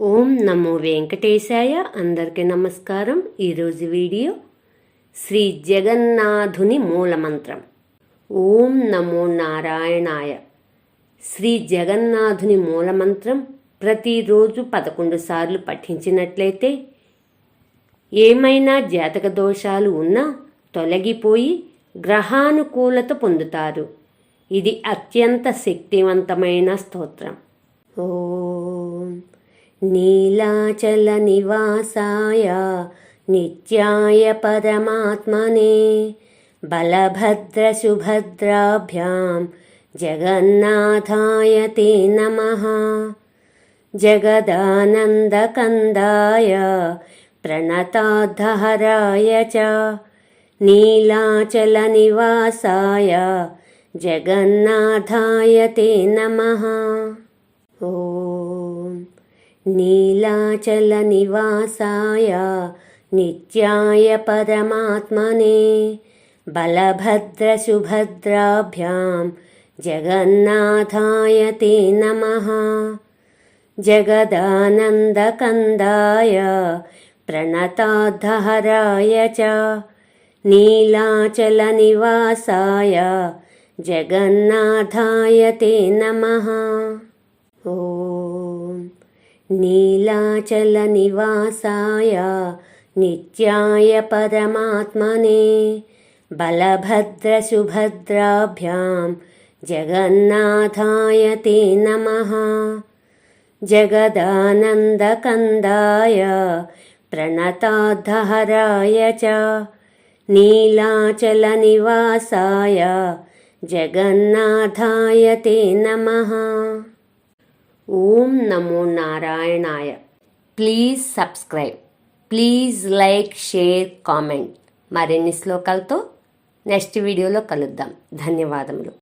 ఓం నమో వెంకటేశాయ. అందరికీ నమస్కారం. ఈరోజు వీడియో శ్రీ జగన్నాథుని మూలమంత్రం. ఓం నమో నారాయణాయ. శ్రీ జగన్నాథుని మూలమంత్రం ప్రతిరోజు పదకొండు సార్లు పఠించినట్లయితే ఏమైనా జాతక దోషాలు ఉన్నా తొలగిపోయి గ్రహానుకూలత పొందుతారు. ఇది అత్యంత శక్తివంతమైన స్తోత్రం. ఓ नीलाचलनिवासाय नित्याय परमात्मने बलभद्रसुभद्राभ्यां जगन्नाथाय ते नमः। जगदानन्दकन्दाय प्रणताद्धहराय च नीलाचलनिवासाय जगन्नाथाय ते नमः। ॐ नीलाचलनिवासाय नित्याय परमात्मने बलभद्रसुभद्राभ्यां जगन्नाथाय ते नमः। जगदानन्दकन्दाय प्रणताद्धहराय च नीलाचलनिवासाय जगन्नाथाय ते नमः नीलाचलनिवासाय नित्याय परमात्मने बलभद्रसुभद्राभ्यां जगन्नाथाय ते नमः। जगदानन्दकन्दाय प्रणताद्धहराय च नीलाचलनिवासाय जगन्नाथाय ते नमः ఓం నమో నారాయణాయ. Please subscribe please like share comment. మరిన్ని శ్లోకాలతో నెక్స్ట్ వీడియోలో కలుద్దాం. ధన్యవాదములు.